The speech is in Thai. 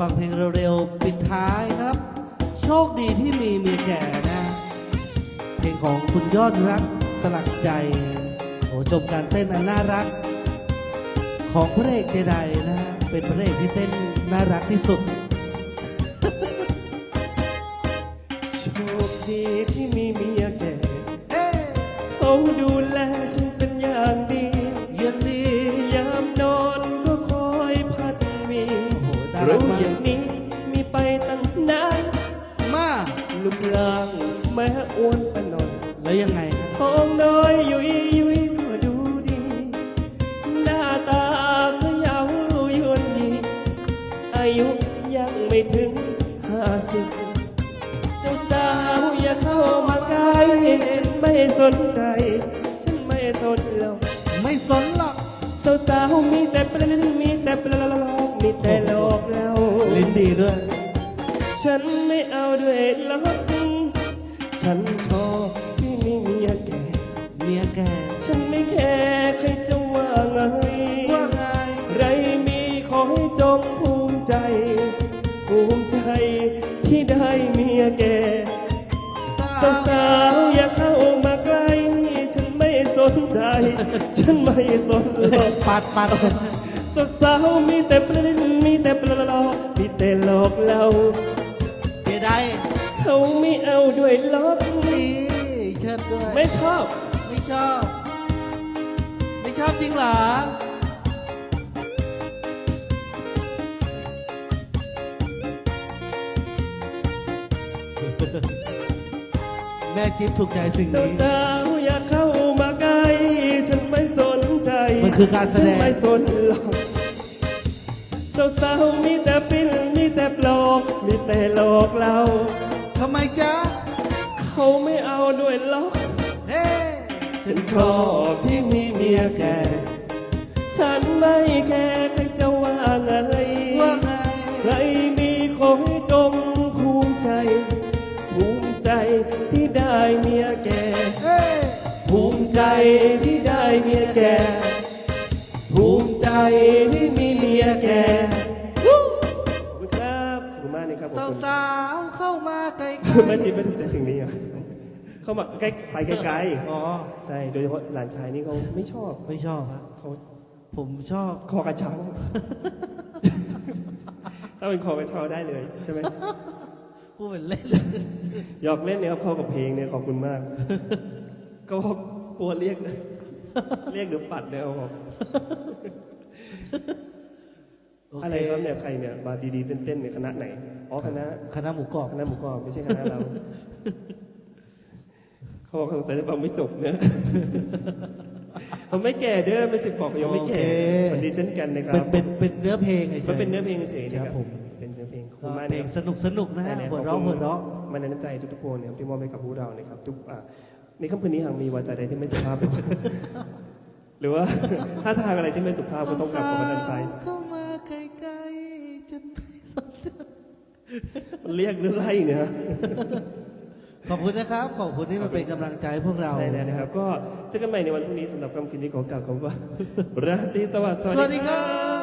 ฟังเพลงเร็วๆ ปิดท้ายครับ โชคดีที่มีมีแก่นะ เพลงของคุณยอดรักสลักใจ โอ้ชมการเต้นอันน่ารัก ของพระเอกเจไดนะ เป็นพระเอกที่เต้นน่ารักที่สุด โชคดีที่มีเมียแก่เอ๊ะเขาดู รักรู้มากอย่างนี้มีไปตั้งนานมารูปร่างแม้อ้วนปะหน่อยแล้วยังไงครับท้องน้อยยุยยุยก็ดูดี หน้าตาก็เยาวยวนยีอายุยังไม่ถึงห้าสิบสาวๆอย่าเข้ามาใกล้ฉันไม่สนใจ ฉันไม่สนหรอกไม่สนหรอกสาวๆมีแต่ปลามีแต่ปลา มีแต่หลอกเราลิ้นดีด้วย ฉันไม่เอาด้วยหรอกฉันชอบที่มีเมียแก่เมียแก่ฉันไม่แคร์ใครจะว่าไงว่าไงใครมีขอให้จงภูมิใจ ภูมิใจที่ได้เมียแก่สาสาวอย่าเข้ามาใกล้ ฉันไม่สนใจ ฉันไม่สนหรอกปัดปัด สาวๆมีแต่ปลามีแต่ปลาหลอกมีแต่หลอกเราเจไดเขาไม่เอาด้วยหรอกนี่เชิญด้วยไม่ชอบ ไม่ชอบ ไม่ชอบจริงเหรอแม่จิ๊บถูกใจสิ่งนี้สาวๆอย่าเข้ามาใกล้ ฉันไม่สนใจ มันคือการแสดงฉันไม่สนหรอก สาวๆมีแต่ปิ้นมีแต่ปลอกมีแต่หลอกเราทำไมจ๊ะ เขาไม่เอาด้วยหรอกเฮ้ฉันชอบที่มีเมียแก่ ฉันไม่แคร์ใครจะว่าไงว่าไงใครมีขอให้จงภูมิใจ ภูมิใจที่ได้เมียแก่ เฮ้ภูมิใจที่ได้เมียแก่ ภูมิใจที่มีเมียแก่ คุณมากนี่ครับขอบคุณสาวๆเข้ามาใกล้แม่จีไม่ถูกใจสิ่งนี้เหรอเข้ามาใกล้ไปไกลๆอ๋อๆใช่โดยเฉพาะหลานชายนี่เขาไม่ชอบไม่ชอบครับเขาผมชอบคอกระเช้าถ้าเป็นคอกระเช้าได้เลยใช่ไหมพูดเป็นเล่นหยอกเล่นเนี่ยครับเข้ากับเพลงเนี่ยขอบคุณมาก ก็กลัวเรียกเรียกหรือปัดเนี่ยเอาบอกโอเคอะไรครับเนี่ยใครเนี่ยมาดีๆเต้นๆเนี่ยคณะไหน อ๋อคณะคณะหมูกรอบคณะหมูกรอบไม่ใช่คณะเรา เขาบอกสงสัยจะฟังไม่จบเนี่ยผมไม่แก่เด้อไม่สิบบอกยังไม่แก่โอเคสวัสดีเช่นกันนะครัเป็นบเป็นเป็นเนื้อเพลงไงมันเป็นเนื้อเพลงเฉยๆคนะรัครับบผมเป็นเนื้อเพลงขอบก็คุณมากเพลนะงครับสนุกสนุกนะฮะใช่หัวเราะหัวเราะมันในน้ำใจทุกๆคนเนี่ยที่มอบให้กับพวกเรานะครับทุกอะในค่ำคืนนี้หากมีวาจาใดที่ไม่สุภาพหรือว่าท่าทางอะไรที่ไม่สุภาพก็ต้องกลับขอประทานไปเข้ามาใกล้ๆจนไม่สนใจ มันเรียกหรือไล่เนี่ยฮะขอบคุณนะครับ ขอบคุณที่มาเป็นกำลังใจให้พวกเราใช่แล้วนะครับ ก็เจอกันใหม่ในวันพรุ่งนี้สำหรับค่ำคืนนี้ขอกล่าวคำว่าราตรีสวัสดิ์สวัสดีครับ